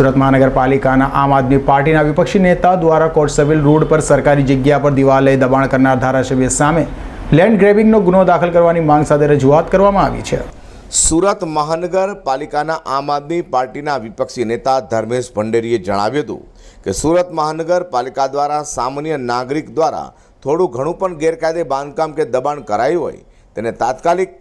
સુરત મહાનગરપાલિકાના આમ આદમી પાર્ટીના વિપક્ષી નેતા દ્વારા કોટસવિલ રોડ પર સરકારી જગ્યા પર દિવાલે દબાણ કરનાર ધારાસભ્ય સામે લેન્ડ ગ્રેબિંગનો ગુનો દાખલ કરવાની માંગ સાથે રજૂઆત કરવામાં આવી છે. સુરત મહાનગરપાલિકાના આમ આદમી પાર્ટીના વિપક્ષી નેતા ધર્મેશ ભંડેરીએ જણાવ્યું હતું કે સુરત મહાનગરપાલિકા દ્વારા સામાન્ય નાગરિક દ્વારા થોડું ઘણું પણ ગેરકાયદે બાંધકામ કે દબાણ કરાયું હોય તેને તાત્કાલિક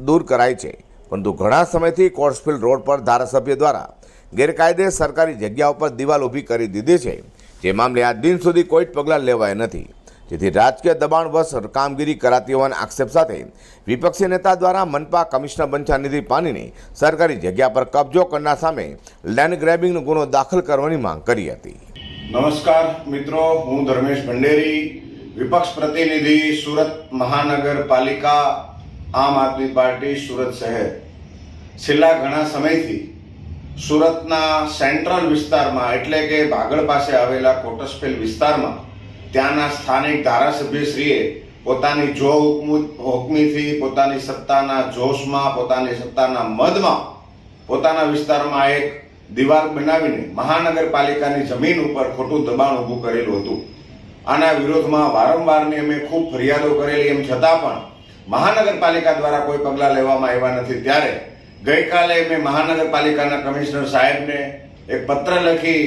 દૂર કરાય છે. પરંતુ ઘણા સમયથી કોર્સફિલ્ડ રોડ પર ધારાસભ્ય દ્વારા ગેરકાયદે સરકારી જગ્યા ઉપર દિવાલ ઊભી કરી દીધી છે. જે મામલે આ દિન સુધી કોઈ જ પગલાં લેવાયા નથી. જેથી રાજકીય દબાણ વશ કામગીરી કરાતી હોવાના આક્ષેપ સાથે વિપક્ષી નેતા દ્વારા મનપા કમિશનર બનશા નિધિ પાનીને સરકારી જગ્યા પર કબજો કરનાર સામે લેન્ડ ગ્રેબિંગનો ગુનો દાખલ કરવાની માંગ કરી હતી. નમસ્કાર મિત્રો, હું ધર્મેશ ભંડેરી, વિપક્ષ પ્રતિનિધિ, સુરત મહાનગરપાલિકા, આમ આદમી પાર્ટી, સુરત શહેર. છેલ્લા ઘણા સમયથી સુરતના સેન્ટ્રલ વિસ્તારમાં, એટલે કે ભાગળ પાસે આવેલા કોટસફેલ વિસ્તારમાં, ત્યાંના સ્થાનિક ધારાસભ્યશ્રીએ પોતાની જો હુકમુ- હુકમીથી પોતાની સત્તાના જોશમાં, પોતાની સત્તાના મદમાં પોતાના વિસ્તારમાં એક દિવાલ બનાવીને મહાનગરપાલિકાની જમીન ઉપર ખોટું દબાણ ઊભું કરેલું હતું. આના વિરોધમાં વારંવારની અમે ખૂબ ફરિયાદો કરેલી, એમ છતાં પણ મહાનગરપાલિકા દ્વારા કોઈ પગલાં લેવામાં આવ્યા નથી. ત્યારે ગઈકાલે મેં મહાનગરપાલિકાના કમિશનર સાહેબને એક પત્ર લખી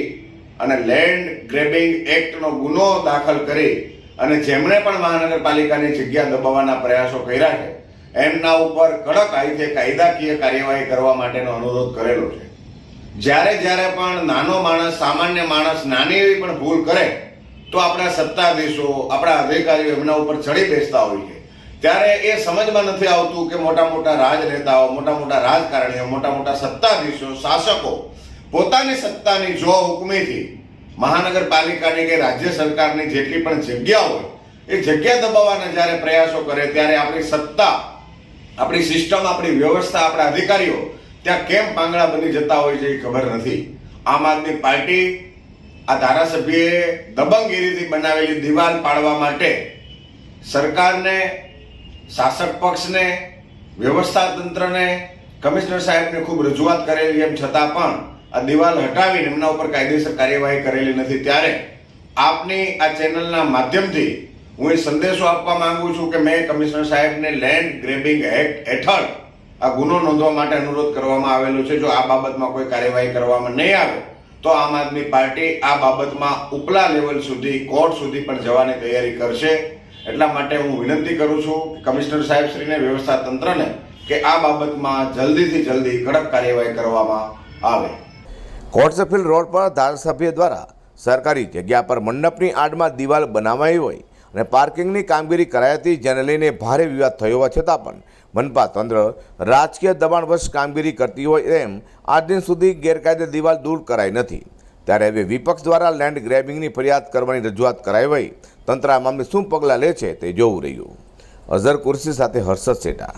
અને લેન્ડ ગ્રેબિંગ એક્ટનો ગુનો દાખલ કરી અને જેમણે પણ મહાનગરપાલિકાની જગ્યા દબાવવાના પ્રયાસો કર્યા છે, એમના ઉપર કડક આઈથે કાયદાકીય કાર્યવાહી કરવા માટેનો અનુરોધ કરેલો છે. જ્યારે જ્યારે પણ નાનો માણસ, સામાન્ય માણસ, નાની એવી પણ ભૂલ કરે, તો આપણા સત્તાધીશો, આપણા અધિકારીઓ એમના ઉપર ચડી બેસતા હોય છે. ત્યારે એ સમજમાં નથી આવતું કે મોટા મોટા રાજનેતાઓ, મોટા મોટા રાજકારણીઓ, મોટા મોટા સત્તાધીશો, શાસકો પોતાની સત્તાની જો હુકમીથી મહાનગરપાલિકાની કે રાજ્ય સરકારની જેટલી પણ જગ્યા હોય, એ જગ્યા દબાવવાના જ્યારે પ્રયાસો કરે ત્યારે આપણી સત્તા, આપણી સિસ્ટમ, આપણી વ્યવસ્થા, આપણા અધિકારીઓ ત્યાં કેમ પાંગડા બની જતા હોય છે એ ખબર નથી. આમ આદમી પાર્ટી આ ધારાસભ્યએ દબંગગીરીથી બનાવેલી દિવાલ પાડવા માટે સરકારને શાસક પક્ષને વ્યવસ્થા તંત્રને, કમિશનર સાહેબને ખૂબ રજૂઆત કરેલી એમ છતાં પણ આ દિવાલ હટાવીને એમના ઉપર કાયદેસર કાર્યવાહી કરેલી નથી. ત્યારે આપની આ ચેનલના માધ્યમથી હું એ સંદેશો આપવા માંગુ છું કે મેં કમિશનર સાહેબને લેન્ડ ગ્રેબિંગ એક્ટ હેઠળ આ ગુનો નોંધવા માટે અનુરોધ કરવામાં આવેલો છે. જો આ બાબતમાં કોઈ કાર્યવાહી કરવામાં નહીં આવે, તો આમ આદમી પાર્ટી આ બાબતમાં ઉપલા લેવલ સુધી, કોર્ટ સુધી પણ જવાની તૈયારી કરશે. એટલા માટે હું વિનંતી કરું છું કમિશનર સાહેબશ્રીને વ્યવસ્થા તંત્રને કે આ બાબતમાં જલ્દીથી જલ્દી કડક કાર્યવાહી કરવામાં આવે. કોટસફિલ રોડ પર ધારાસભ્ય દ્વારા સરકારી જગ્યા પર મંડપની આડમાં દિવાલ બનાવાઈ હોય અને પાર્કિંગની કામગીરી કરાઈ હતી જેને લઈને ભારે વિવાદ થયો હોવા છતાં પણ મનપા તંત્ર રાજકીય દબાણવશ કામગીરી કરતી હોય એમ આજ દિન સુધી ગેરકાયદે દિવાલ દૂર કરાઈ નથી. ત્યારે હવે વિપક્ષ દ્વારા લેન્ડ ગ્રેબિંગની ફરિયાદ કરવાની રજૂઆત કરાઈ હોય તંત્ર આ મામલે શું પગલાં લે છે તે જોવું રહ્યું. અઝર કુર્સી સાથે હર્ષદ સેટા